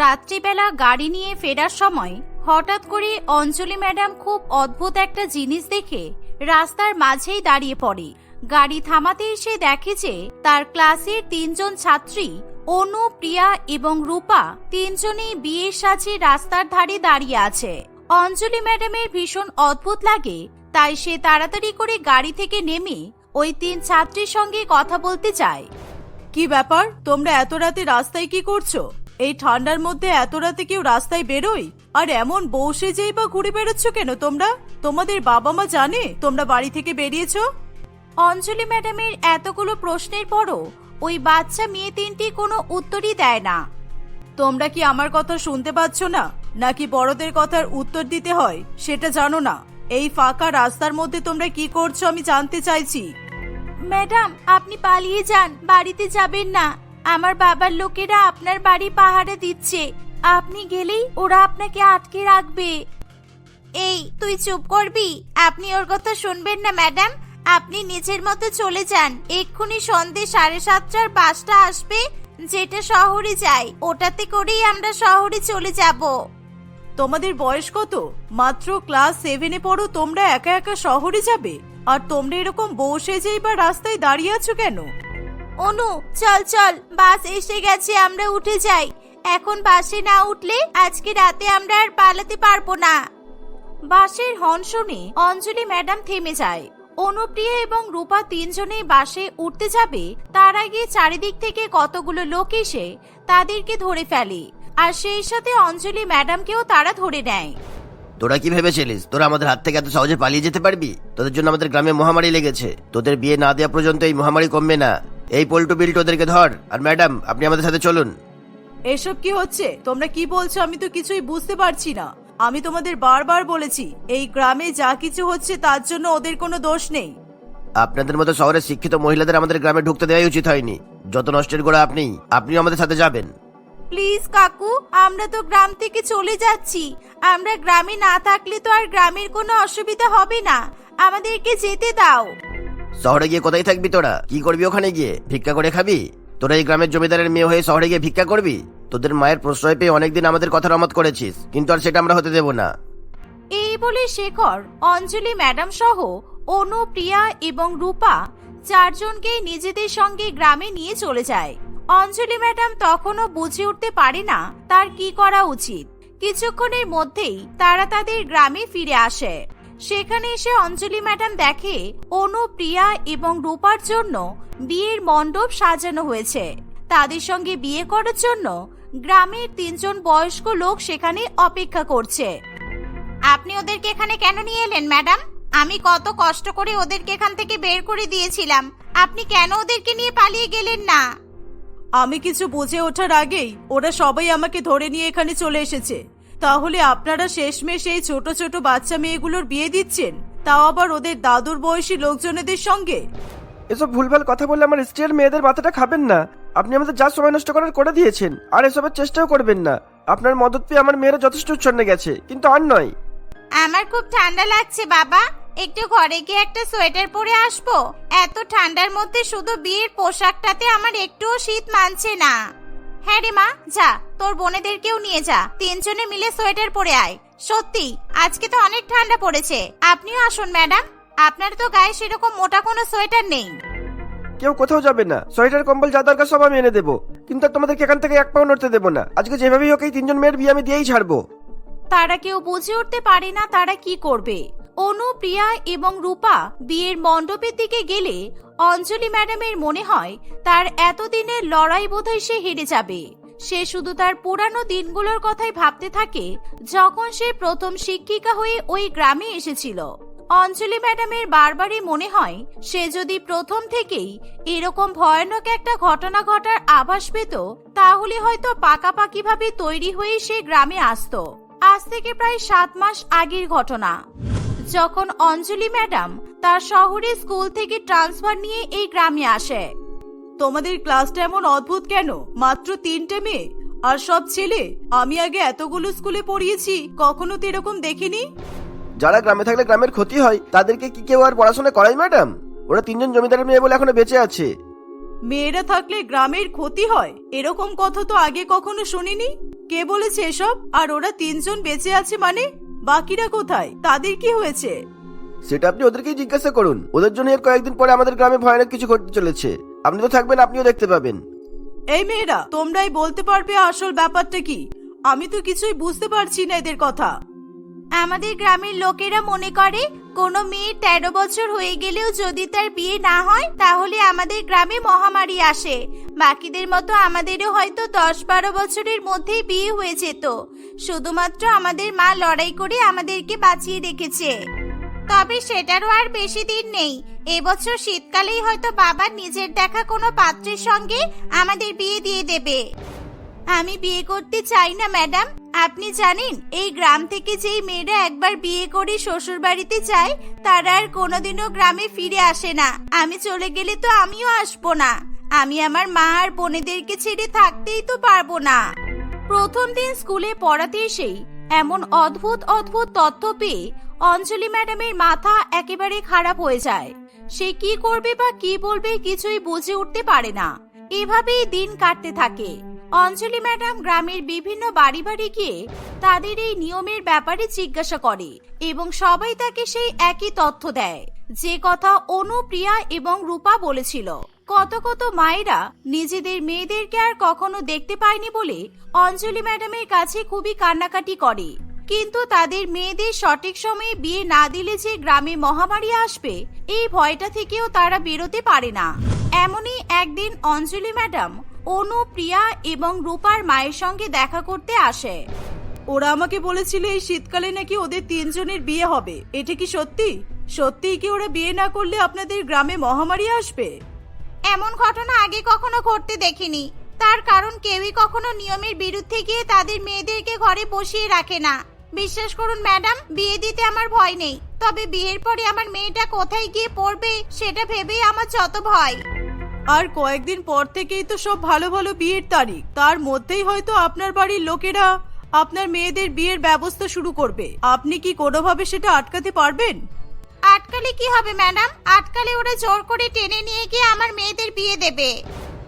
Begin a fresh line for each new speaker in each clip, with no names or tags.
রাত্রিবেলা গাড়ি নিয়ে ফেরার সময় হঠাৎ করে অঞ্জলি ম্যাডাম খুব অদ্ভুত একটা জিনিস দেখে রাস্তার মাঝেই দাঁড়িয়ে পড়ে। গাড়ি থামাতে এসে দেখে যে তার ক্লাসের তিনজন ছাত্রী অনু, প্রিয়া এবং রূপা তিনজনেই বিয়ের সাজে রাস্তার ধারে দাঁড়িয়ে আছে। অঞ্জলি ম্যাডামের ভীষণ অদ্ভুত লাগে, তাই সে তাড়াতাড়ি করে গাড়ি থেকে নেমে ওই তিন ছাত্রীর সঙ্গে কথা বলতে চায়।
কি ব্যাপার? তোমরা এত রাতে রাস্তায় কি করছ? এই ঠান্ডার মধ্যে এত রাতে কেউ রাস্তায় বেরোয়? আর এমন বউ সেজেই বা ঘুরে বেড়াচ্ছ কেন তোমরা? তোমাদের বাবা মা জানে? তোমরা বাড়ি থেকে বেরিয়েছো?
অঞ্জলি ম্যাডামের এতগুলো প্রশ্নের পরও ওই বাচ্চা মেয়ে তিনটি কোনো উত্তরই দেয় না।
তোমরা কি আমার কথা শুনতে পাচ্ছ না? নাকি বড়দের কথার উত্তর দিতে হয়? সেটা জানো না। এই ফাঁকা রাস্তার মধ্যে তোমরা কি করছ আমি জানতে চাইছি।
ম্যাডাম আপনি পালিয়ে যান। বাড়িতে যাবেন না। আমার বাবার লোকেরা আপনার বাড়ি পাহাড়ে দিচ্ছে। আপনি গেলেই ওরা আপনাকে আটকে রাখবে। এই, তুই চুপ করবি? আপনি ওর কথা শুনবেন না, ম্যাডাম। আপনি নিজের মতো চলে যান। এক্ষুনি সন্ধে সাড়ে সাতটার বাসটা আসবে, যেটা শহরে যায়। ওটাতে করেই আমরা শহরে চলে যাব।
তোমাদের বয়স কত? মাত্র ক্লাস সেভেনে পড়ো, তোমরা একা একা শহরে যাবে? আর তোমরা এরকম বউ সেজেই বা রাস্তায় দাঁড়িয়ে আছো কেন?
অনু, চল চল, বাস এসে গেছে, আমরা উঠে যাই। এখন বাসে না উঠলে আজকে রাতে আমরা আর পালাতে পারব না। বাসের হর্ন শুনে অঞ্জলি ম্যাডাম থেমে যায়। অনুপ্রিয়া এবং রূপা তিনজনেই বাসে উঠতে যাবে, তার আগে চারিদিক থেকে কতগুলো লোক এসে তাদেরকে ধরে ফেলে, আর সেই সাথে অঞ্জলি ম্যাডামকেও তারা ধরে নেয়।
তোরা কি ভেবেছিলিস? তোরা আমাদের হাত থেকে এত সহজে পালিয়ে যেতে পারবি? তোদের জন্য আমাদের গ্রামে মহামারী লেগেছে। তোদের বিয়ে না দেওয়া পর্যন্ত এই মহামারী কমবে না। এই পল্টু বিল্ট ওদেরকে ধর। আর ম্যাডাম আপনি আমাদের সাথে চলুন।
এসব কি হচ্ছে? তোমরা কি বলছো আমি তো কিছুই বুঝতে পারছি না। আমি তোমাদের বারবার বলেছি এই গ্রামে যা কিছু হচ্ছে তার জন্য ওদের কোনো দোষ নেই।
আপনাদের মতো শহরের শিক্ষিত মহিলাদের আমাদের গ্রামে ঢুকতে দেওয়াই উচিত হয়নি। যত নষ্টের গোড়া আপনি আপনিও আমাদের সাথে যাবেন।
প্লিজ কাকু আমরা তো গ্রাম থেকে চলে যাচ্ছি। আমরা গ্রামে না থাকলে তো আর গ্রামের কোনো অসুবিধা হবে না। আমাদেরকে যেতে দাও।
শহরে গিয়ে কোথায় থাকবি তোরা? কি করবি ওখানে গিয়ে? ভিক্ষা করে খাবি? তোরা এই গ্রামের জমিদারের মেয়ে হয়ে শহরে গিয়ে ভিক্ষা করবি? তোদের মায়ের প্রশ্রয় পেয়ে অনেকদিন আমাদের কথা রমত করেছিস, কিন্তু আর সেটা আমরা হতে দেব না।
এই বলে শেখর, অঞ্জলি ম্যাডাম সহ অনু, প্রিয়া এবং রূপা চারজনকে নিজেদের সঙ্গে গ্রামে নিয়ে চলে যায়। অঞ্জলি ম্যাডাম তখনও বুঝে উঠতে পারে না তার কি করা উচিত। কিছুক্ষণের মধ্যেই তারা তাদের গ্রামে ফিরে আসে। সেখানে এসে অঞ্জলি ম্যাডাম দেখে অনু, প্রিয়া এবং রূপার জন্য বিয়ের মণ্ডপ সাজানো হয়েছে। তাদের সঙ্গে বিয়ে করার জন্য গ্রামের তিনজন বয়স্ক লোক সেখানে অপেক্ষা করছে। আপনি ওদেরকে এখানে কেন নিয়ে এলেন, ম্যাডাম? আমি কত কষ্ট করে ওদেরকে এখান থেকে বের করে দিয়েছিলাম। আপনি কেন ওদেরকে নিয়ে পালিয়ে গেলেন না?
আমি কিছু বুঝে ওঠার আগেই ওরা সবাই আমাকে ধরে নিয়ে এখানে চলে এসেছে। তাহলে আপনারা শেষমেশ এই ছোট ছোট বাচ্চা মেয়েগুলোর বিয়ে দিচ্ছেন? তাও আবার ওদের দাদুর বয়সী লোকজনেদের সঙ্গে?
এসব ভুলভাল কথা বললে আমার স্ত্রীর মেয়েদের মাথাটা খাবেন না। আপনি আমাদের যা সময় নষ্ট করার করে দিয়েছেন আর এসবের চেষ্টাও করবেন না। আপনার মদত পেয়ে আমার মেয়েরা যথেষ্ট উচ্ছন্নে গেছে কিন্তু আর নয়।
আমার খুব ঠান্ডা লাগছে বাবা। একটু ঘরে গিয়ে একটা সোয়েটার পরে আসব। এত ঠান্ডার মধ্যে শুধু বিয়ের পোশাকটাতে আমার একটুও শীত মানছে না। হ্যাঁ রে মা যা। তোর বোনেদেরকেও নিয়ে যা। তিনজনে মিলে সোয়েটার পরে আয়। সত্যি আজকে তো অনেক ঠান্ডা পড়েছে। আপনিও আসুন ম্যাডাম। আপনার তো গায়ে সেরকম মোটা কোনো সোয়েটার নেই।
কেউ কোথাও যাবে না। সোয়েটার কম্বল যা দরকার সব আমি এনে দেবো। কিন্তু তোমাদেরকে এখান থেকে এক পাও নড়তে দেবো না। আজকে যেভাবেই হোক এই তিনজন মেয়ের বিয়ে আমি দিয়েই ছাড়বো।
তারা কেউ বুঝে উঠতে পারে না তারা কি করবে। অনু প্রিয়া এবং রূপা বিয়ের মণ্ডপের দিকে গেলে অঞ্জলি ম্যাডামের মনে হয় তার এতদিনের লড়াই বোধহয় সে হেরে যাবে। সে শুধু তার পুরানো দিনগুলোর কথাই ভাবতে থাকে যখন সে প্রথম শিক্ষিকা হয়ে ওই গ্রামে এসেছিল। অঞ্জলি ম্যাডামের বারবারই মনে হয় সে যদি প্রথম থেকেই এরকম ভয়ানক একটা ঘটনা ঘটার আভাস পেত, তাহলে হয়তো পাকাপাকিভাবে তৈরি হয়ে সে গ্রামে আসতো। আজ থেকে প্রায় সাত মাস আগের ঘটনা। যখন অঞ্জলি ম্যাডাম তার শহরে স্কুল থেকে ট্রান্সফার নিয়ে এই গ্রামে আসে।
তোমাদের ক্লাসটা এমন অদ্ভুত কেন? মাত্র তিনটে মেয়ে। আর সব ছেলে? আমি আগে এতগুলো স্কুলে পড়িয়েছি কখনো তো এরকম দেখিনি?
যারা গ্রামে থাকলে গ্রামের ক্ষতি হয় তাদেরকে কি কেউ আর পড়াশোনা করাই ম্যাডাম? ওরা তিনজন জমিদারের মেয়ে বলে এখনও বেঁচে আছে।
মেয়েরা থাকলে গ্রামের ক্ষতি হয়? এরকম কথা তো আগে কখনো শুনিনি? কে বলেছে এসব? আর ওরা তিনজন বেঁচে আছে মানে? বাকিরা কোথায়? তাদের কি হয়েছে?
সেটা আপনি ওদেরকেই জিজ্ঞাসা করুন। ওদের জন্য এর কয়েকদিন পরে আমাদের গ্রামে ভয়ানক কিছু ঘটতে চলেছে। আপনি তো থাকবেন আপনিও দেখতে পাবেন।
এই মেয়েরা তোমরাই বলতে পারবে আসল ব্যাপারটা কি? আমি তো কিছুই বুঝতে পারছি না এদের কথা।
আমাদের গ্রামের লোকেরা মনে করে কোনো মেয়ে তেরো বছর হয়ে গেলেও যদি তার বিয়ে না হয়, তাহলে আমাদের গ্রামে মহামারী আসে। বাকিদের মতো আমাদেরও হয়তো দশ বারো বছরের মধ্যেই বিয়ে হয়ে যেত। শুধুমাত্র আমাদের মা লড়াই করে আমাদেরকে বাঁচিয়ে রেখেছে। তবে সেটারও আর বেশি দিন নেই। এবছর শীতকালেই হয়তো বাবা নিজের দেখা কোনো পাত্রের সঙ্গে আমাদের বিয়ে দিয়ে দেবে। আমি বিয়ে করতে চাই না, ম্যাডাম। আপনি জানেন, এই গ্রাম থেকে যেই মেয়েরা একবার বিয়ে করে শ্বশুর বাড়িতে যায়, তারা আর কোনোদিনও গ্রামে ফিরে আসে না। আমি চলে গেলে তো আমিও আসব না। আমি আমার মা আর বোনেদেরকে ছেড়ে থাকতেই তো পারব না। প্রথম দিন স্কুলে পড়াতে এসেই এমন অদ্ভুত অদ্ভুত তথ্য পেয়ে অঞ্জলি ম্যাডামের মাথা একেবারে খারাপ হয়ে যায়। সে কি করবে বা কি বলবে কিছুই বুঝে উঠতে পারে না। এভাবেই দিন কাটতে থাকে। অঞ্জলি ম্যাডাম গ্রামের বিভিন্ন বাড়ি বাড়ি গিয়ে তাদের এই নিয়মের ব্যাপারে জিজ্ঞাসা করে এবং সবাই তাকে সেই একই তথ্য দেয়। যে কথা অনুপ্রিয়া এবং রূপা বলেছিল। কত কত মায়েরা নিজেদের মেয়েদেরকে আর কখনো দেখতে পায়নি বলে অঞ্জলি ম্যাডামের কাছে খুবই কান্নাকাটি করে। কিন্তু তাদের মেয়েদের সঠিক সময়ে বিয়ে না দিলে যে গ্রামে মহামারী আসবে, এই ভয়টা থেকেও তারা বেরোতে পারে না। এমনই একদিন অঞ্জলি ম্যাডাম অনু, প্রিয়া এবং রূপার মায়ের সঙ্গে দেখা করতে আসে।
ওরা আমাকে বলেছিল এই শীতকালে নাকি ওদের তিনজনের বিয়ে হবে। এটা কি সত্যি? সত্যিই কি ওরা বিয়ে না করলে আপনাদের গ্রামে মহামারী আসবে?
এমন ঘটনা আগে কখনো ঘটতে দেখিনি। তার কারণ কেউই কখনো নিয়মের বিরুদ্ধে গিয়ে তাদের মেয়েদেরকে ঘরে বসিয়ে রাখে না। বিশ্বাস করুন ম্যাডাম, বিয়ে দিতে আমার ভয় নেই। তবে বিয়ের পরে আমার মেয়েটা কোথায় গিয়ে পড়বে, সেটা ভেবেই আমার যত ভয়।
আর কয়েকদিন পর থেকেই তো সব ভালো ভালো বিয়ের তারিখ। তার মধ্যেই হয়তো আপনার বাড়ির লোকেরা আপনার মেয়েদের বিয়ের ব্যবস্থা শুরু করবে। আপনি কি কোনোভাবে সেটা আটকাতে পারবেন?
আটকালে কি হবে ম্যাডাম? আটকালে ওরা জোর করে টেনে নিয়ে গিয়ে আমার মেয়েদের বিয়ে দেবে।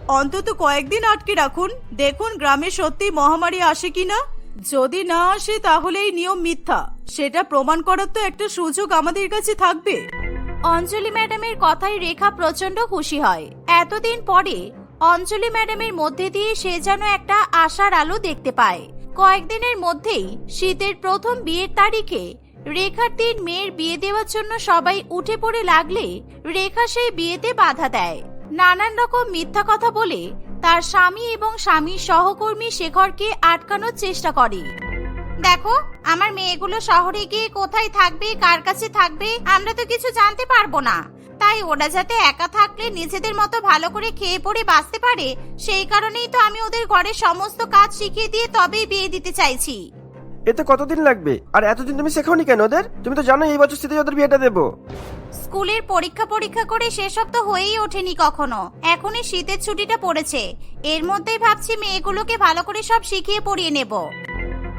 অন্তত কয়েকদিন আটকে রাখুন। দেখুন গ্রামে সত্যি মহামারী আসে কিনা। যদি না আসে তাহলে এই নিয়ম মিথ্যা। সেটা প্রমাণ করার তো একটা সুযোগ আমাদের কাছে থাকবে।
অঞ্জলি ম্যাডামের কথায় রেখা প্রচণ্ড খুশি হয়। এতদিন পরে অঞ্জলি ম্যাডামের মধ্যে দিয়ে সে যেন একটা আশার আলো দেখতে পায়। কয়েকদিনের মধ্যেই শীতের প্রথম বিয়ের তারিখে রেখার তিন মেয়ের বিয়ে দেওয়ার জন্য সবাই উঠে পড়ে লাগলে রেখা সেই বিয়েতে বাধা দেয়। নানান রকম মিথ্যা কথা বলে তার স্বামী এবং স্বামীর সহকর্মী শেখরকে আটকানোর চেষ্টা করে। দেখো আমার মেয়েগুলো শহরে গিয়ে কোথায় থাকবে কার কাছে থাকবে আমরা তো কিছু জানতে পারব না। তাই ওরা যাতে একা থাকলে নিজেদের মতো ভালো করে খেয়ে পড়ে বাঁচতে পারে সেই কারণেই তো আমি ওদের ঘরের সমস্ত কাজ শিখিয়ে দিয়ে তবেই বিয়ে দিতে চাইছি।
এতে কতদিন লাগবে? আর এতদিন তুমি শেখাওনি কেন ওদের? তুমি তো জানো এই বছর শীতে ওদের বিয়েটা দেবো।
স্কুলের পরীক্ষা পরীক্ষা করে সেসব তো হয়েই ওঠেনি কখনো। এখনই শীতের ছুটিটা পড়েছে। এর মধ্যেই ভাবছি মেয়েগুলোকে ভালো করে সব শিখিয়ে পড়িয়ে নেব।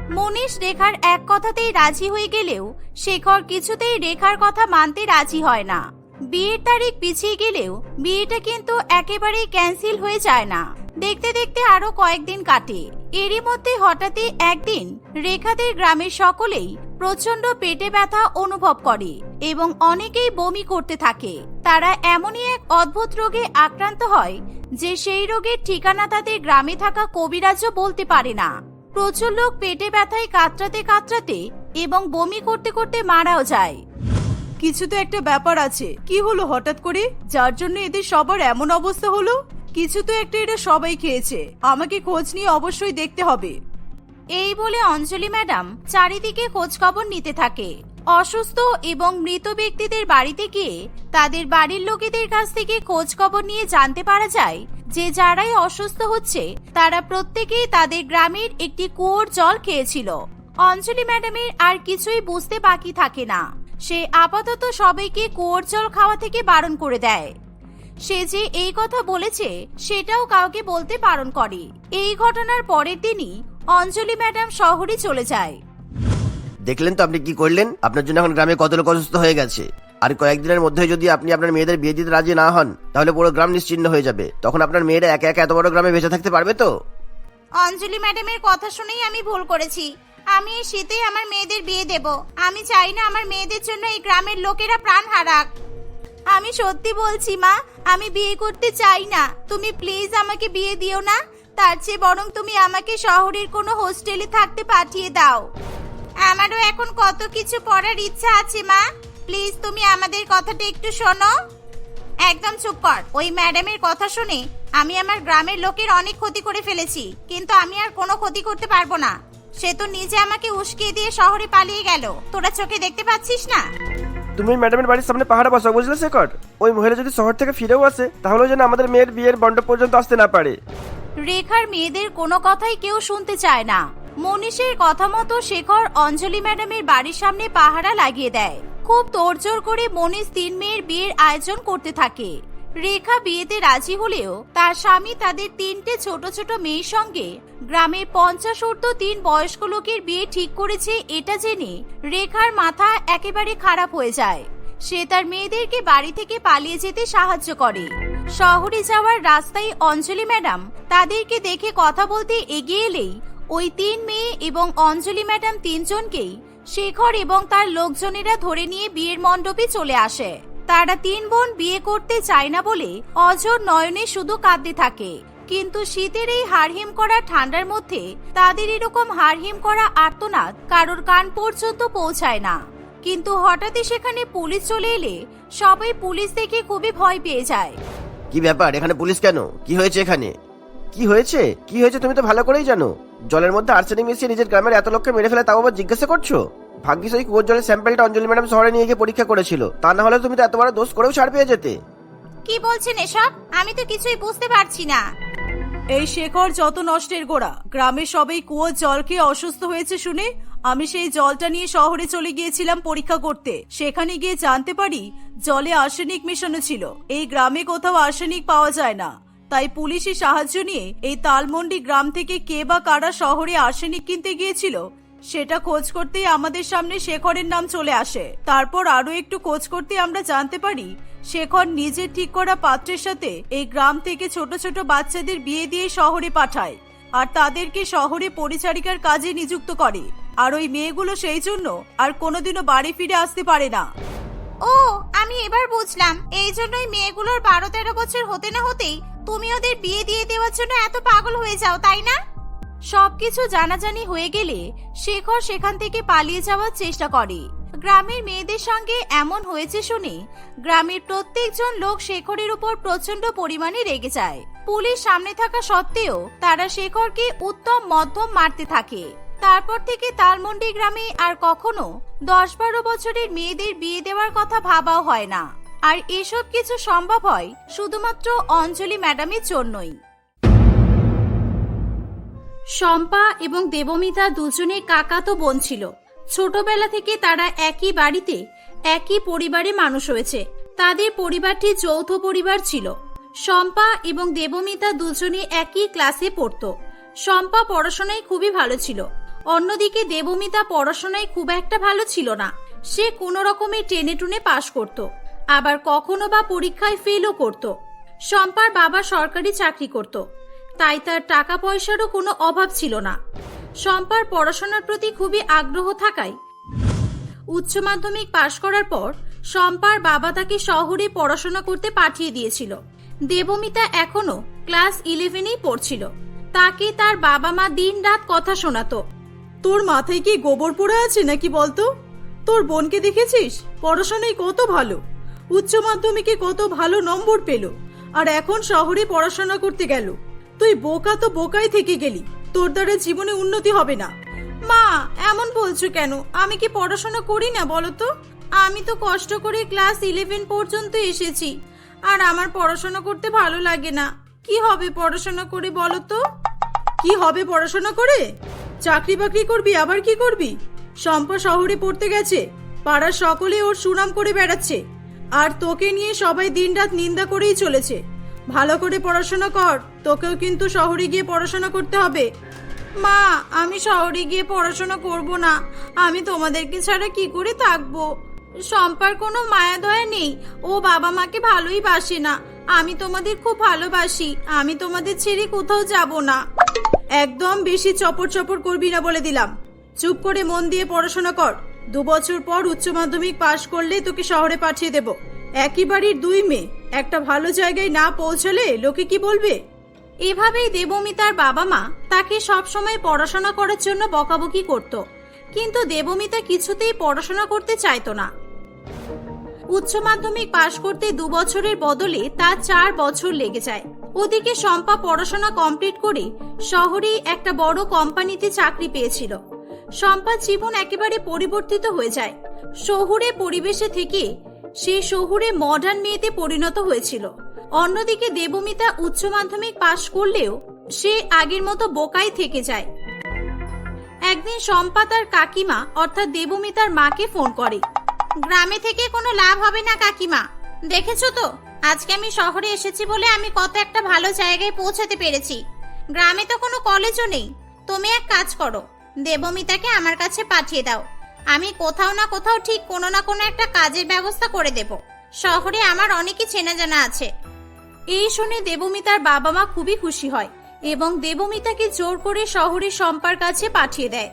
মনীষ রেখার এক কথাতেই রাজি হয়ে গেলেও শেখর কিছুতেই রেখার কথা মানতে রাজি হয় না। বিয়ের তারিখ পিছিয়ে গেলেও বিয়েটা কিন্তু একেবারেই ক্যান্সেল হয়ে যায় না। দেখতে দেখতে আরও কয়েকদিন কাটে। এরই মধ্যে হঠাৎই একদিন রেখাদের গ্রামের সকলেই প্রচণ্ড পেটে ব্যথা অনুভব করে এবং অনেকেই বমি করতে থাকে। তারা এমনই এক অদ্ভুত রোগে আক্রান্ত হয় যে সেই রোগের ঠিকানা তাদের গ্রামে থাকা কবিরাজও বলতে পারে না। প্রচুর লোক পেটে ব্যথায় কাতরাতে কাতরাতে এবং বমি করতে করতে মারাও যায়।
কিছু তো একটা ব্যাপার আছে। কি হলো হঠাৎ করে? যার জন্য এদের সবার এমন অবস্থা হলো? কিছু তো একটা এটা সবাই খেয়েছে। আমাকে খোঁজ নিয়ে অবশ্যই দেখতে হবে।
এই বলে অঞ্জলি ম্যাডাম চারিদিকে খোঁজ খবর নিতে থাকে। অসুস্থ এবং মৃত ব্যক্তিদের বাড়িতে গিয়ে তাদের বাড়ির লোকেদের কাছ থেকে খোঁজ খবর নিয়ে জানতে পারা যায় যে যারাই অসুস্থ হচ্ছে, তারা প্রত্যেকেই তাদের গ্রামের একটি কুয়োর জল খেয়েছিল। অঞ্জলি ম্যাডামের আর কিছুই বুঝতে বাকি থাকে না। সে আপাতত সবাইকে কুয়োর জল খাওয়া থেকে বারণ করে দেয়। সে যে এই কথা বলেছে, সেটাও কাউকে বলতে বারণ করে। এই ঘটনার পরের দিনই অঞ্জলি ম্যাডাম শহরে চলে যায়।
দেখলেন তো আপনি কি করলেন? আপনার জন্য এখন গ্রামে কত লোক অসুস্থ হয়ে গেছে। আর কয়েকদিনের মধ্যে যদি আপনি আপনার মেয়েদের বিয়ে দিতে রাজি না হন, তাহলে পুরো গ্রাম নিশ্চিন্ন হয়ে যাবে। তখন আপনার মেয়েরা একা একা এত বড় গ্রামে বেঁচে থাকতে পারবে তো?
অঞ্জলি ম্যাডামের কথা শুনেই আমি ভুল করেছি। আমি এই শীতে আমার মেয়েদের বিয়ে দেব। আমি চাই না আমার মেয়েদের জন্য এই গ্রামের লোকেরা প্রাণ হারাক। আমি সত্যি বলছি, মা, আমি বিয়ে করতে চাই না। তুমি প্লিজ আমাকে বিয়ে দিও না। তার চেয়ে বরং তুমি আমাকে শহরের কোনো হোস্টেলে থাকতে পাঠিয়ে দাও। আমারও এখন কত কিছু পড়ার ইচ্ছা আছে মা। প্লিজ তুমি আমাদের কথাটা একটু শোনো। একদম চুপ কর। ওই ম্যাডামের কথা শুনে আমি আমার গ্রামের লোকের অনেক ক্ষতি করে ফেলেছি কিন্তু আমি আর কোনো ক্ষতি করতে পারব না। সে তো নিজে আমাকে উস্কিয়ে দিয়ে শহরে পালিয়ে গেল। তোরা চোখে দেখতে পাচ্ছিস না?
তুমি ম্যাডামের বাড়ির সামনে পাহাড়ে বসো বুঝলে শেখর? ওই মহিলা যদি শহর থেকে ফিরেও আসে তাহলে যেন আমাদের মেয়ের বিয়ের বন্ড পর্যন্ত আসতে না পারে।
রেখার মেয়েদের কোনো কথাই কেউ শুনতে চায় না। মনীষের কথা মতো শেখর অঞ্জলি ম্যাডামের বাড়ির সামনে পাহারা লাগিয়ে দেয়। খুব তোড়জোড় করে মনীষ তিন মেয়ের বিয়ের আয়োজন করতে থাকে। রেখা বিয়েতে রাজি হলেও তার স্বামী তাদের তিনটে ছোট ছোট মেয়ের সঙ্গে গ্রামের পঞ্চাশ ঊর্ধ্ব তিন বয়স্ক লোকের বিয়ে ঠিক করেছে এটা জেনে রেখার মাথা একেবারে খারাপ হয়ে যায়। সে তার মেয়েদেরকে বাড়ি থেকে পালিয়ে যেতে সাহায্য করে। শহরে যাওয়ার রাস্তায় অঞ্জলি ম্যাডাম তাদেরকে দেখে কথা বলতে এগিয়ে এলেই ওই তিন মেয়ে এবং অঞ্জলি ম্যাডাম তিনজনকেই শেখর এবং তার লোকজনেরা ধরে নিয়ে বিয়ের মণ্ডপে চলে আসে। তারা তিন বোন বিয়ে করতে চায় না বলে অজর নয়নে শুধু কাঁদতে থাকে। কিন্তু শীতের এই হাড়হিম করা ঠান্ডার মধ্যে তাদের এরকম হাড়হিম করা আর্তনাদ কারোর কান পর্যন্ত পৌঁছায় না। কিন্তু হঠাৎই সেখানে পুলিশ চলে এলে সবাই পুলিশ দেখে খুবই ভয় পেয়ে যায়।
কি ব্যাপার? এখানে পুলিশ কেন? কি হয়েছে এখানে?
কি হয়েছে? কি হয়েছে তুমি তো ভালো করেই জানো। জলের মধ্যে আর্সেনিক মিশিয়ে নিজের গ্রামের এত লোককে মেরে ফেলে তাও আবার জিজ্ঞাসা করছ? ভাগ্যিস ওই কুয়োর জলের স্যাম্পেলটা অঞ্জলি ম্যাডাম শহরে নিয়ে গিয়ে পরীক্ষা করেছিল। তা না হলে তুমি তো এত বড় দোষ করেও ছাড় পেয়ে যেতে।
কি বলছেন এসব? আমি তো কিছুই বুঝতে পারছি না।
এই শেখর যত নষ্টের গোড়া। গ্রামের সবাই কুয়োর জল খেয়ে অসুস্থ হয়েছে শুনে আমি সেই জলটা নিয়ে শহরে চলে গিয়েছিলাম পরীক্ষা করতে। সেখানে গিয়ে জানতে পারি জলে আর্সেনিক মেশানো ছিল। এই গ্রামে কোথাও আর্সেনিক পাওয়া যায় না। তাই পুলিশের সাহায্য নিয়ে এই তালমন্ডি গ্রাম থেকে কে বা কারা শহরে আর্সেনিক কিনতে গিয়েছিল, সেটা খোঁজ করতেই আমাদের সামনে শেখরের নাম চলে আসে। তারপর আরও একটু খোঁজ করতে আমরা জানতে পারি, শেখর নিজের ঠিক করা পাত্রের সাথে এই গ্রাম থেকে ছোট ছোট বাচ্চাদের বিয়ে দিয়ে শহরে পাঠায় আর তাদেরকে শহরে পরিচারিকার কাজে নিযুক্ত করে। আর ওই মেয়েগুলো সেই জন্য আর কোনোদিনও বাড়ি ফিরে আসতে পারে না।
ও, আমি এবার বুঝলাম। এই জন্যই মেয়েগুলোর বারো তেরো বছর হতে না হতেই তুমি ওদের বিয়ে দিয়ে দেওয়ার জন্য এত পাগল হয়ে যাও, তাই না? সবকিছু জানাজানি হয়ে গেলে শেখর সেখান থেকে পালিয়ে যাওয়ার চেষ্টা করে। গ্রামের মেয়েদের সঙ্গে এমন হয়েছে শুনে গ্রামের প্রত্যেকজন লোক শেখরের উপর প্রচণ্ড পরিমাণে রেগে যায়। পুলিশ সামনে থাকা সত্ত্বেও তারা শেখরকে উত্তম মধ্যম মারতে থাকে। তারপর থেকে তালমন্ডি গ্রামে আর কখনো দশ বারো বছরের মেয়েদের বিয়ে দেওয়ার কথা ভাবাও হয় না। আর এসব কিছু সম্ভব হয় শুধুমাত্র অঞ্জলি ম্যাডামের জন্যই। শম্পা এবং দেবমিতা দুজনে কাকাতো বোন ছিল। ছোটবেলা থেকে তারা একই বাড়িতে, একই পরিবারে মানুষ হয়েছে তাদের পরিবারটি যৌথ পরিবার ছিল। শম্পা এবং দেবমিতা দুজনে একই ক্লাসে পড়তো। শম্পা পড়াশোনায় খুবই ভালো ছিল। অন্যদিকে দেবমিতা পড়াশোনায় খুব একটা ভালো ছিল না। সে কোনো রকমের টেনে টুনে পাশ করত। আবার কখনো বা পরীক্ষায় ফেলও করত। শম্পার বাবা সরকারি চাকরি করত। তাই তার টাকা পয়সারও কোনো অভাব ছিল না। শম্পার পড়াশোনার প্রতি খুবই আগ্রহ থাকায় উচ্চ মাধ্যমিক পাশ করার পর শম্পার বাবা তাকে শহরে পড়াশোনা করতে পাঠিয়ে দিয়েছিল। দেবমিতা এখনও ক্লাস ইলেভেনেই পড়ছিল। তাকে তার বাবা মা দিন রাত কথা শোনাতো।
তোর মাথায় কি গোবর পোড়া আছে নাকি বলতো? তোর বোনকে দেখেছিস? পড়াশোনায় কত ভালো। উচ্চ মাধ্যমিকে কত ভালো নম্বর পেল? আর এখন শহরে পড়াশোনা করতে গেল। তুই বোকা তো বোকাই থেকে গেলি। তোর দ্বারা জীবনে উন্নতি হবে না।
মা, এমন বলছো কেন? আমি কি পড়াশোনা করি না বলো তো? আমি তো কষ্ট করে ক্লাস ইলেভেন পর্যন্ত এসেছি। আর আমার পড়াশোনা করতে ভালো লাগে না। কি হবে পড়াশোনা করে বলো তো?
কি হবে পড়াশোনা করে? চাকরি বাকরি করবি, আবার কি করবি? শম্পা শহরে পড়তে গেছে। পাড়ার সকলে ওর সুনাম করে বেড়াচ্ছে। আর তোকে নিয়ে সবাই দিনরাত নিন্দা করেই চলেছে। ভালো করে পড়াশোনা কর, তোকেও কিন্তু শহরে গিয়ে পড়াশোনা করতে হবে।
মা, আমি শহরে গিয়ে পড়াশোনা করব না। আমি তোমাদেরকে ছাড়া কি করে থাকব? শম্পার কোনো মায়া দয়া নেই। ও বাবা মাকে ভালোই বাসে না।
আমি তোমাদের খুব ভালোবাসি। আমি তোমাদের ছেড়ে কোথাও যাব না। একদম বেশি চপর চপর করবি না বলে দিলাম। চুপ করে মন দিয়ে পড়াশোনা কর। দু বছর পর উচ্চ মাধ্যমিক পাশ করলে তোকে শহরে পাঠিয়ে দেব। একই বাড়ির দুই মেয়ে। একটা ভালো জায়গায় না পৌঁছলে লোকে কি বলবে?
এভাবেই দেবমিতার বাবা মা তাকে সবসময় পড়াশোনা করার জন্য বকাবকি করত। কিন্তু দেবমিতা কিছুতেই পড়াশোনা করতে চাইতো না। উচ্চ মাধ্যমিক পাশ করতে দু বছরের বদলে তার চার বছর লেগে যায়। ওদিকে শম্পা পড়াশোনা কমপ্লিট করে শহরেই একটা বড় কোম্পানিতে চাকরি পেয়েছিল। শম্পার জীবন একেবারে পরিবর্তিত হয়ে যায়। শহুরে পরিবেশে থেকে সে শহুরে মডার্ন মেয়েতে পরিণত হয়েছিল। অন্যদিকে দেবমিতা উচ্চ মাধ্যমিক পাশ করলেও সে আগের মতো বোকাই থেকে যায়। একদিন শম্পা তার কাকিমা, অর্থাৎ দেবমিতার মাকে ফোন করে। গ্রামে থেকে কোনো লাভ হবে না কাকিমা। দেখেছ তো? আজকে আমি শহরে এসেছি বলে আমি কত একটা ভালো জায়গায় পৌঁছাতে পেরেছি। গ্রামে তো কোনো কলেজও নেই। তুমি এক কাজ করো। দেবমিতাকে আমার কাছে পাঠিয়ে দাও। আমি কোথাও না কোথাও ঠিক কোনো না কোনো একটা কাজের ব্যবস্থা করে দেব। শহরে আমার অনেকই চেনা জানা আছে। এই শুনে দেবমিতার বাবা মা খুবই খুশি হয় এবং দেবমিতাকে জোর করে শহরের সম্পার কাছে পাঠিয়ে দেয়।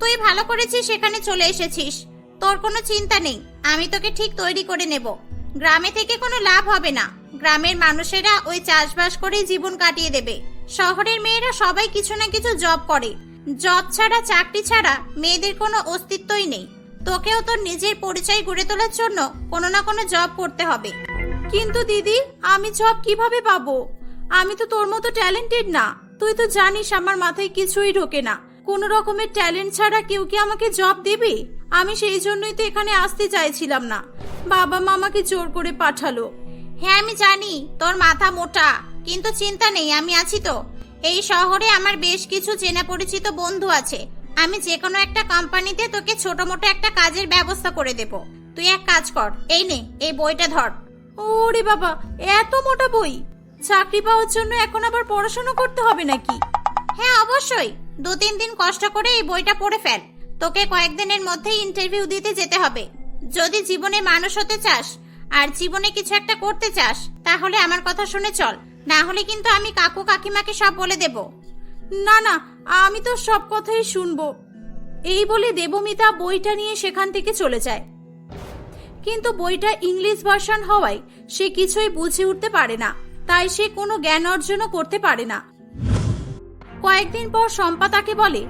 তুই ভালো করেছিস, সেখানে চলে এসেছিস। তোর কোনো চিন্তা নেই, আমি তোকে ঠিক তৈরি করে নেব। গ্রামে থেকে কোনো লাভ হবে না। গ্রামের মানুষেরা ওই চাষবাস করেই জীবন কাটিয়ে দেবে। শহরের মেয়েরা সবাই কিছু না কিছু জব করে। জব ছাড়া, চাকরি ছাড়া মেয়েদের কোনো অস্তিত্বই নেই। তোকেও তোর নিজের পরিচয় গড়ে তোলার জন্য কোনো না কোনো জব করতে হবে।
কিন্তু দিদি, আমি জব কীভাবে পাবো? আমি তো তোর মতো ট্যালেন্টেড না। তুই তো জানিস আমার মাথায় কিছুই ঢোকে না। কোনো রকমের ট্যালেন্ট ছাড়া কেউ কি আমাকে জব দেবে? আমি সেই জন্যই তো এখানে আসতে চাইছিলাম না। বাবা মা আমাকে জোর করে পাঠালো।
হ্যাঁ আমি জানি, তোর মাথা মোটা, কিন্তু চিন্তা নেই, আমি আছি তো। এই শহরে আমার বেশ কিছু চেনা পরিচিত বন্ধু আছে। আমি যে কোনো একটা কোম্পানিতে তোকে ছোট মোটো একটা কাজের ব্যবস্থা করে দেব। তুই এক কাজ কর এই নে এই বইটা ধর।
ওরে বাবা এত মোটা বই! চাকরি পাওয়ার জন্য এখন আবার পড়াশোনা করতে হবে নাকি?
হ্যাঁ অবশ্যই। দু তিন দিন কষ্ট করে এই বইটা পড়ে ফেল। তোকে কয়েকদিনের মধ্যেই ইন্টারভিউ দিতে যেতে হবে। যদি জীবনে মানুষ হতে চাস আর জীবনে কিছু একটা করতে চাস তাহলে আমার কথা শুনে চল। না হলে কিন্তু আমি কাকু কাকিমাকে সব বলে দেব।
না না, আমি তো সব কথাই শুনব। এই বলে দেবমিতা বইটা নিয়ে সেখান থেকে চলে যায়। কিন্তু বইটা ইংলিশ ভার্সন হওয়ায় সে কিছুই বুঝে উঠতে পারে না, তাই সে কোনো জ্ঞান অর্জনও করতে পারে না। কয়েকদিন পর শম্পা তাকে বলে,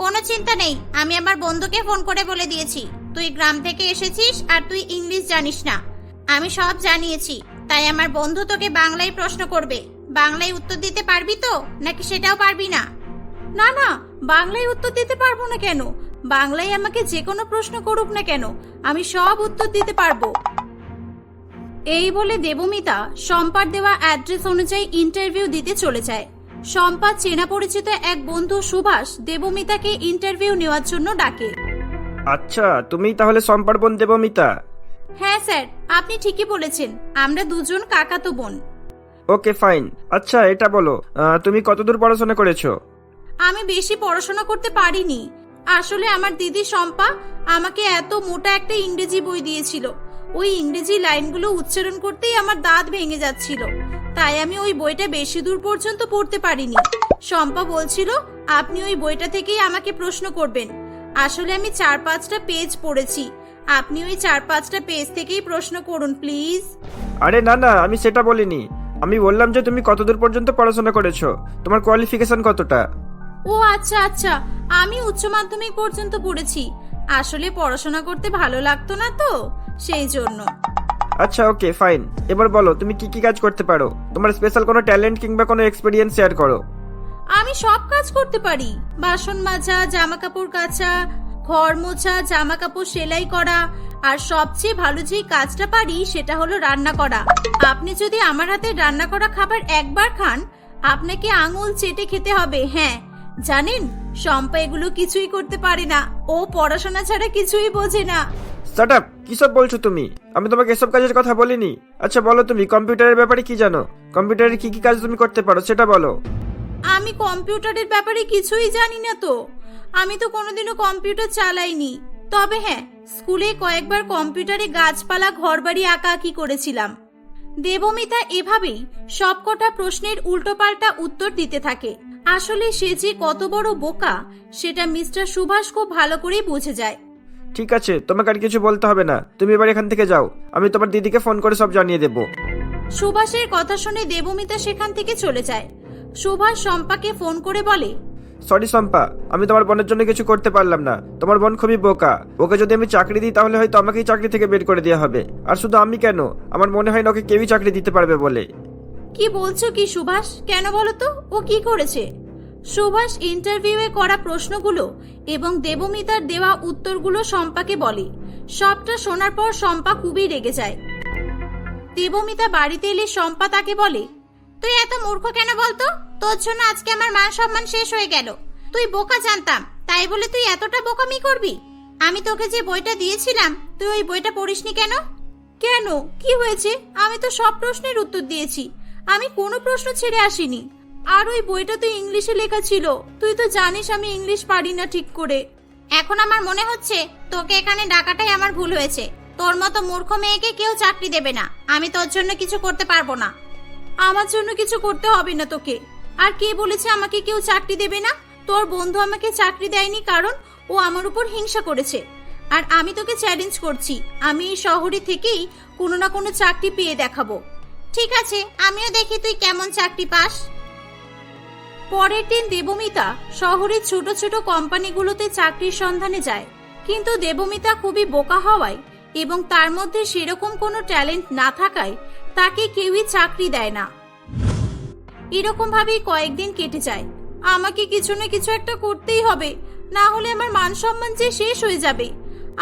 কোনো চিন্তা নেই, আমি আমার বন্ধুকে ফোন করে বলে দিয়েছি। তুই গ্রাম থেকে এসেছিস আর তুই ইংলিশ জানিস না। আমি সব জানিয়েছি। তাই আমার বন্ধু তোকে বাংলায় প্রশ্ন করবে। বাংলায় উত্তর দিতে পারবি তো? নাকি সেটাও পারবি না?
না না, বাংলায় উত্তর দিতে পারব না কেন? বাংলায় আমাকে যে কোনো প্রশ্ন করুক না কেন, আমি সব উত্তর দিতে পারব। এই বলে দেবমিতা শম্পার দেওয়া অ্যাড্রেস অনুযায়ী ইন্টারভিউ দিতে চলে যায়। শম্পা চেনা পরিচিত এক বন্ধু সুভাষ দেবমিতাকে ইন্টারভিউ নেওয়ার জন্য ডাকে।
আচ্ছা তুমি তাহলে সম্পার বোন দেবমিতা।
হ্যাঁ স্যার আপনি ঠিকই বলেছেন। আমরা দুজন কাকাতো বোন।
Okay fine. আচ্ছা এটা বলো আহ, তুমি কতদূর পড়াশোনা করেছ?
আমি বেশি পড়াশোনা করতে পারিনি। আসলে আমার দিদি শম্পা আমাকে এত মোটা একটা ইংরেজি বই দিয়েছিল। ওই ইংরেজি লাইনগুলো উচ্চারণ করতেই আমার দাঁত ভেঙে যাচ্ছিল। তাই আমি ওই বইটা বেশি দূর পর্যন্ত পড়তে পারিনি। শম্পা বলছিল আপনি ওই বইটা থেকেই আমাকে প্রশ্ন করবেন। আসলে আমি চার পাঁচটা পেজ পড়েছি। আপনি ওই চার পাঁচটা পেজ থেকেই প্রশ্ন করুন প্লিজ
আরে না না আমি সেটা বলিনি। আমি বললাম যে তুমি কতদূর পর্যন্ত পড়াশোনা করেছ? তোমার কোয়ালিফিকেশন কতটা?
ও আচ্ছা আচ্ছা আমি উচ্চ মাধ্যমিক পর্যন্ত পড়েছি। আসলে পড়াশোনা করতে ভালো লাগতো না তো সেই জন্য।
আচ্ছা ওকে ফাইন এবার বলো তুমি কি কি কাজ করতে পারো? তোমার স্পেশাল কোনো ট্যালেন্ট কিংবা কোনো এক্সপিরিয়েন্স শেয়ার করো।
আমি সব কাজ করতে পারি। বাসন মাজা জামা কাপড় কাচা ঘর মোছা জামা কাপড় সেলাই করা। আর সবচেয়ে ভালো যেই কাজটা পারি সেটা হলো রান্না করা। আপনি যদি আমার হাতে রান্না করা খাবার একবার খান, আপনাকে আঙুল চেটে খেতে হবে হ্যাঁ। জানেন, শম্পা এগুলো কিছুই করতে পারে না। ও পড়াশোনা ছাড়া কিছুই বোঝে না।
স্টার্ট আপ কিসব বলছো তুমি? আমি তোমাকে এসব কাজের কথা বলিনি। আচ্ছা বলো তুমি, কম্পিউটারের ব্যাপারে কি জানো? কম্পিউটারের কি কি কাজ তুমি করতে পারো, সেটা বলো।
আমি কম্পিউটারের ব্যাপারে কিছুই জানি না তো। আমি তো কোনোদিনও কম্পিউটার চালাইনি। তবে হ্যাঁ স্কুলে কয়েকবার কম্পিউটারে গাছপালা ঘরবাড়ি আঁকা আঁকি করেছিলাম।
দেবমিতা এভাবেই সবকটা প্রশ্নের উল্টোপাল্টা উত্তর দিতে থাকে। আসলে সে যে কত বড় বোকা সেটা মিস্টার সুভাষ খুব ভালো করেই বুঝে যায়।
ঠিক আছে তোমাকে আর কিছু বলতে হবে না। তুমি এবার এখান থেকে যাও। আমি তোমার দিদিকে ফোন করে সব জানিয়ে দেবো।
সুভাষের কথা শুনে দেবমিতা সেখান থেকে চলে যায়। সুভাষ শম্পাকে ফোন করে বলে
সরি সম্পা আমি তোমার বোনের জন্য কিছু করতে পারলাম না। তোমার বোন খুবই বোকা। ওকে যদি আমি চাকরি দিই তাহলে হয়তো আমাকেই চাকরি থেকে বের করে দেওয়া হবে। আর শুধু আমি কেন? আমার মনে হয় না ওকে কেউই চাকরি দিতে পারবে বলে।
কি বলছো কি সুভাষ? কেন বলো তো? ও কি করেছে? সুভাষ ইন্টারভিউয়ে করা প্রশ্নগুলো এবং দেবমিতার দেওয়া উত্তরগুলো শম্পাকে বলে। সবটা শোনার পর শম্পা খুবই রেগে যায়। দেবমিতা বাড়িতে এলে শম্পা তাকে বলে তুই এত মূর্খ কেন বলতো? তোর জন্য আজকে আমার মান সম্মান শেষ হয়ে গেল। তুই বোকা জানতাম, তাই বলে তুই এতটা বোকামি করবি? আমি তোকে যে বইটা দিয়েছিলাম, তুই ওই বইটা পড়িসনি কেন? কেন? কি হয়েছে? আমি তো সব প্রশ্নের উত্তর দিয়েছি। আমি কোনো প্রশ্ন ছেড়ে আসিনি। আর ওই বইটা তো ইংলিশে লেখা ছিল। তুই তো জানিস আমি ইংলিশ পারি না ঠিক করে। এখন আমার মনে হচ্ছে, তোকে এখানে ডাকাটাই আমার ভুল হয়েছে। তোর মতো মূর্খ মেয়েকে কেউ চাকরি দেবে না। আমি তোর জন্য কিছু করতে পারব না। আমার জন্য কিছু করতে হবে না তোকে। আর কে বলেছে আমাকে কেউ চাকরি দেবে না? তোর বন্ধু আমাকে চাকরি দেয়নি কারণ ও আমার উপর হিংসা করেছে। আর আমি তোকে চ্যালেঞ্জ করছি। আমি এই শহরে থেকেই কোনো না কোনো চাকরি পেয়ে দেখাবো। ঠিক আছে, আমিও দেখি তুই কেমন চাকরি পাস। পরের দিন দেবমিতা শহরের ছোট ছোট কোম্পানিগুলোতে চাকরির সন্ধানে যায়। কিন্তু দেবমিতা খুবই বোকা হওয়ায় এবং তার মধ্যে সেরকম কোনো ট্যালেন্ট না থাকায় তাকে কেউই চাকরি দেয় না। এরকম ভাবেই কয়েকদিন কেটে যায়। আমাকে কিছু না কিছু একটা করতেই হবে, না হলে আমার মান সম্মান যে শেষ হয়ে যাবে।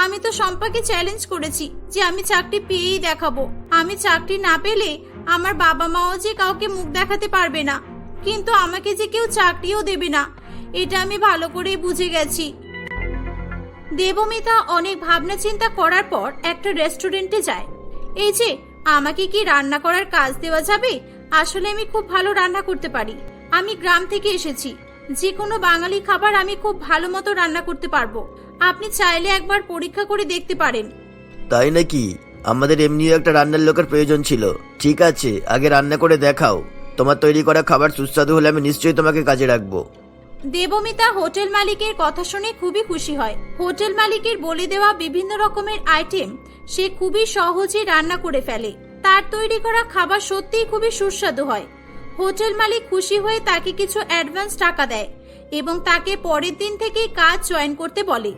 আমি তো শম্পাকে চ্যালেঞ্জ করেছি যে আমি চাকরি পেয়েই দেখাবো। আমি চাকরি না পেলে আমার বাবা মাও যে কাউকে মুখ দেখাতে পারবে না, কিন্তু আমাকে যে কেউ চাকরিও দেবে না, এটা আমি ভালো করেই বুঝে গেছি। দেবমিতা অনেক ভাবনা চিন্তা করার পর একটা রেস্টুরেন্টে যায়। এই যে আমাকে কি রান্না করার কাজ দেওয়া যাবে? আসলে আমি খুব ভালো রান্না করতে পারি। আমি গ্রাম থেকে এসেছি। যে কোনো বাঙালি খাবার আমি খুব ভালো মতো রান্না করতে পারব। আপনি চাইলে একবার পরীক্ষা করে দেখতে পারেন।
তাই নাকি? আমাদের এমনিও একটা রান্নার লোকের প্রয়োজন ছিল। ঠিক আছে, আগে রান্না করে দেখাও। তোমার তৈরি করা খাবার সুস্বাদু হলে আমি নিশ্চয়ই তোমাকে কাজে রাখব।
দেবমিতা হোটেল মালিকের কথা শুনে খুবই খুশি হয়। হোটেল মালিকের বলে দেওয়া বিভিন্ন রকমের আইটেম সে খুবই সহজে রান্না করে ফেলে। তার তৈরি করা খাবার সত্যিই খুবই সুস্বাদু হয়। হোটেল মালিক খুশি হয়ে তাকে কিছু অ্যাডভান্স টাকা দেয় এবং তাকে পরের দিন থেকে কাজ জয়েন করতে বলে।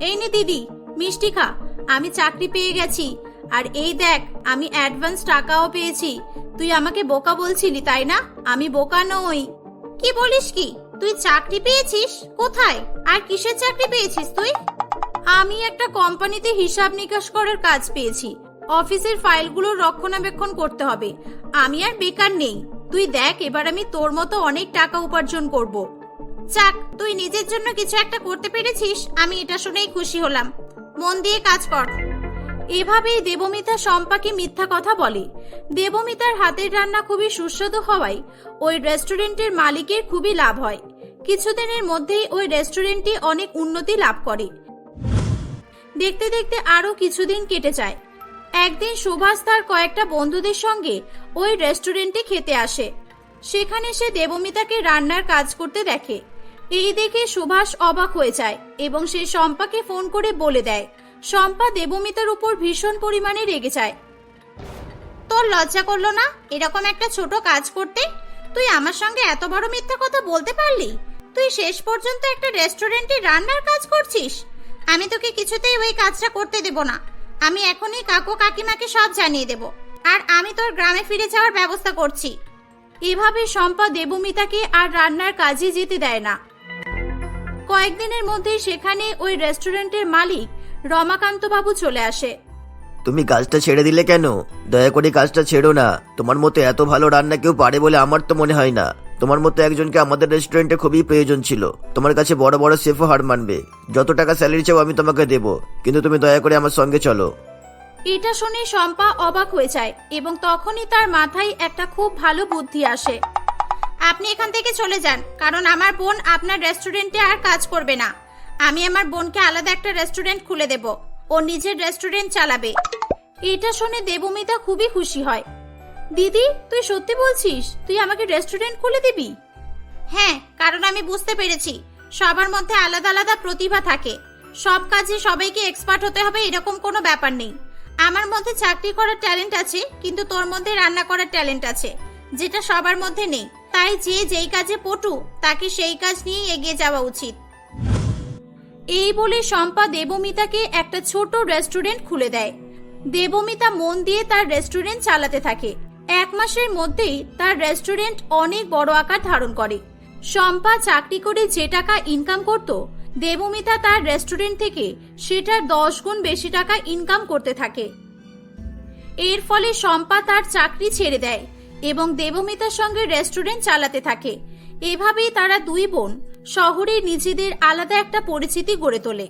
এই নে দিদি, মিষ্টি খা, আমি চাকরি পেয়ে গেছি। আর এই দেখ, আমি অ্যাডভান্স টাকাও পেয়েছি। তুই আমাকে বোকা বলছিলি, তাই না? আমি বোকা নই। কি বলিস কি? তুই চাকরি পেয়েছিস? কোথায়? আর কিসের চাকরি পেয়েছিস তুই? আমি একটা কোম্পানিতে হিসাব নিকাশ করার কাজ পেয়েছি। অফিসের ফাইলগুলো রক্ষণাবেক্ষণ করতে হবে। আমি আর বেকার নেই। তুই দেখ, এবার আমি তোর মতো অনেক টাকা উপার্জন করব। যাক, তুই নিজের জন্য কিছু একটা করতে পেরেছিস, আমি এটা শুনেই খুশি হলাম। মন দিয়ে কাজ কর। এভাবেই দেবমিতা শম্পাকে মিথ্যা কথা বলে। দেবমিতার হাতের রান্না খুবই সুস্বাদু হওয়ায় ওই রেস্টুরেন্টের মালিকের খুবই লাভ হয়। কিছুদিনের মধ্যেই ওই রেস্টুরেন্টটি অনেক উন্নতি লাভ করে। দেখতে দেখতে আরও কিছুদিন কেটে যায়। একদিন সুভাষ তার কয়েকটা বন্ধুদের সঙ্গে ওই রেস্টুরেন্টে খেতে আসে। সেখানে সে দেবমিতাকে রান্নার কাজ করতে দেখে। এই দেখে সুভাষ অবাক হয়ে যায় এবং সে শম্পাকে ফোন করে বলে দেয় শম্পা দেবমিতার উপর ভীষণ পরিমাণে রেগে যায়। তোর লজ্জা করল না? এরকম একটা ছোট কাজ করতে? তুই আমার সঙ্গে এত বড় মিথ্যা কথা বলতে পারলি? তুই শেষ পর্যন্ত একটা রেস্টুরেন্টে রান্নার কাজ করছিস? আমি তোকে কিছুতেই ওই কাজটা করতে দেব না। আমি এখনই কাকু কাকিমাকে সব জানিয়ে দেব। আর আমি তোর গ্রামে ফিরে যাওয়ার ব্যবস্থা করছি। এভাবে শম্পা দেবমিতাকে আর রান্নার কাজে যেতে দেয় না। কয়েকদিনের মধ্যেই সেখানে ওই রেস্টুরেন্টের মালিক রমাকান্ত বাবু চলে আসে।
তুমি কাজটা ছেড়ে দিলে কেন? দয়া করে কাজটা ছেড়ো না। তোমার মতো এত ভালো রান্না কেউ পারে বলে আমার তো মনে হয় না। তোমার মতো একজনকে আমাদের রেস্টুরেন্টে খুবই প্রয়োজন ছিল। তোমার কাছে বড় বড় শেফও হার মানবে। যত টাকা স্যালারি চাও আমি তোমাকে দেবো। কিন্তু তুমি দয়া করে আমার সঙ্গে চলো।
এটা শুনে শম্পা অবাক হয়ে যায় এবং তখনই তার মাথায় একটা খুব ভালো বুদ্ধি আসে। আপনি এখান থেকে চলে যান কারণ আমার বোন আপনার রেস্টুরেন্টে আর কাজ করবে না। আমি আমার বোনকে আলাদা একটা রেস্টুরেন্ট খুলে দেব। ও নিজের রেস্টুরেন্ট চালাবে। এটা শুনে দেবমিতা খুবই খুশি হয়। দিদি, তুই সত্যি বলছিস? তুই আমাকে রেস্টুরেন্ট খুলে দিবি? হ্যাঁ কারণ আমি বুঝতে পেরেছি। সবার মধ্যে আলাদা আলাদা প্রতিভা থাকে। সব কাজে সবাইকে এক্সপার্ট হতে হবে এরকম কোনো ব্যাপার নেই। আমার মধ্যে চাকরি করার ট্যালেন্ট আছে, কিন্তু তোর মধ্যে রান্না করার ট্যালেন্ট আছে, যেটা সবার মধ্যে নেই। তাই যে যেই কাজে পটু, তাকে সেই কাজ নিয়ে এগিয়ে যাওয়া উচিত। এই বলে শম্পা দেবমিতাকে একটা ছোট রেস্টুরেন্ট খুলে দেয়। দেবমিতা মন দিয়ে তার রেস্টুরেন্ট চালাতে থাকে। এক মাসের মধ্যেই তার রেস্টুরেন্ট অনেক বড় আকার ধারণ করে। শম্পা চাকরি করে যে টাকা ইনকাম করত, দেবমিতা তার রেস্টুরেন্ট থেকে সেটার দশ গুণ বেশি টাকা ইনকাম করতে থাকে। এর ফলে শম্পা তার চাকরি ছেড়ে দেয় এবং দেবমিতার সঙ্গে রেস্টুরেন্ট চালাতে থাকে। এভাবেই তারা দুই বোন শহরে নিজেদের আলাদা একটা পরিচিতি গড়ে তোলে।